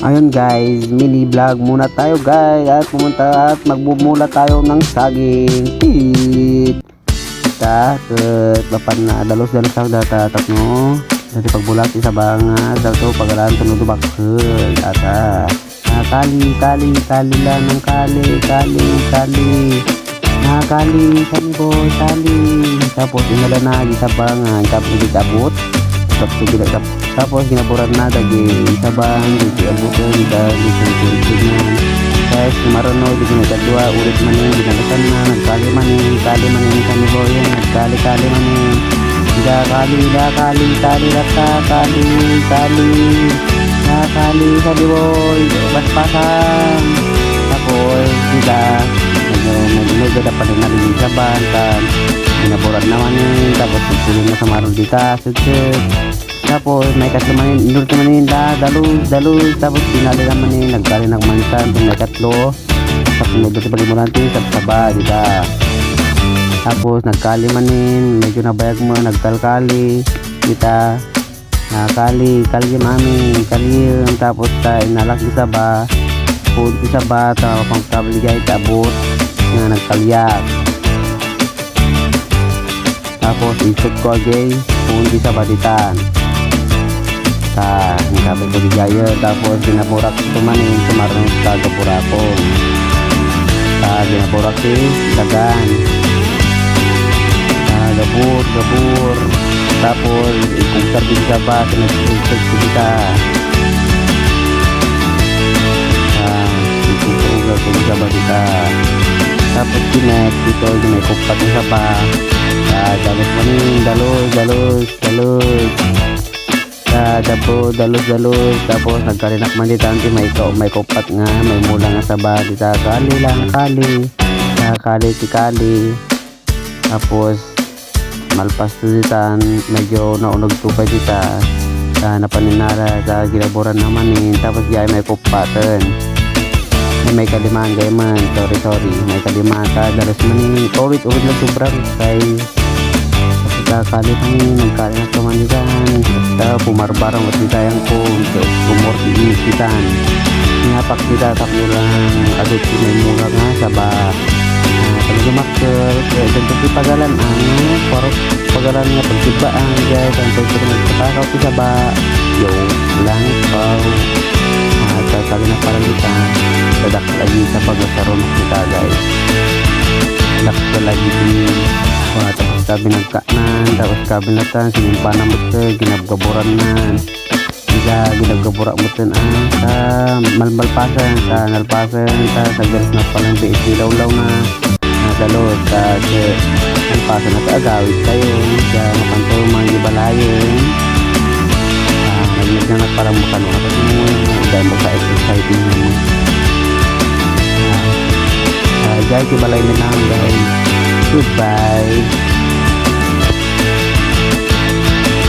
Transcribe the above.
Ayun guys, mini vlog muna tayo guys at pumunta at magmumula tayo ng saging. Tit! Ta, ket bapan na dalos-dalos ang data tatno. Dati pagbulat isa banga dato pagalan tunod bakkel ata. Ah, kali kali lang ng kali kali kali. Ah, kali boy kali. Tapos inala na sa bangan tapos ditabot. Tapos tapos ginaburan na dagi sabang di abutan dagi sa tingnan guys marono di na kadua ulit man ni ginalasan na nagkali man ni kali man ni kami boy nagkali kali man ni da kali da kali kali rata kali kali da kali boy bas pasan tapos kita medyo dapat na rin sa bantan ginaburan naman ni tapos tulong na sa maron di ka sudset tapos may kasamanin inur manin da dalus dalus tapos pinali naman ni nagkali ng mansan kung may katlo tapos may doon sa palimulanti sa saba di ba? Tapos nagkali manin medyo nabayag mo nagkalkali kita nakali kali mami kali tapos ta inalak di saba pun di saba tapos pang kabligay tabot nga nagkalyak tapos isot ko agay pun di saba ditan sa sabi ko di gaya tapos ginaburak tumanin sumarang sa gaburakon sa ginaburak si dagan sa gabur gabur tapos ikong sarbin sa ba kita. Sa sugar kung sa ba kita. Tapos kinek dito ginikupat sa ba sa dalos dalos dalos dalos dalos dalos tapos nagkarinak man dito ang may ko may kupat nga may mula nga sa ba dito kali lang kali sa kali ti kali tapos malpas to dito medyo naunog tupay dito sa napaninara sa ginaburan naman eh tapos gaya may kupatan may may kalimaan gaya man. Sorry sorry. May kalimaan ta dalos man eh ulit ulit lang sobrang kay kakali kami nagkali na kamanikan basta pumarbarang at ditayang ko untuk umor di kitan ngapak kita takbo lang adot may mura nga sa ba kami gumakter dan kasi pagalan ang parang pagalan nga pagtibaan guys ang pagtibaan nagkatakaw ko sa ba yo lang pao at kakali na parang kita. Dadak lagi sa pagkasaron kita guys. Dakto lagi. din Wah, tapos kabi nagkaanan, tapos kabi natan, sinimpa na mo ito, ginabgaburan na. Diga, ginabgaburan mo ito, ah, sa malmalpasan, sa nalpasan, sa sa galas na palang biit, dilaw-law na. Nadalo, sa sa nalpasan na kaagawit kayo, sa makanto, mga ibalayin. Ah, nagmig na nagparang mukano, tapos mo, dahil mo sa exciting mo. Ah, guys, ibalay na lang. Goodbye.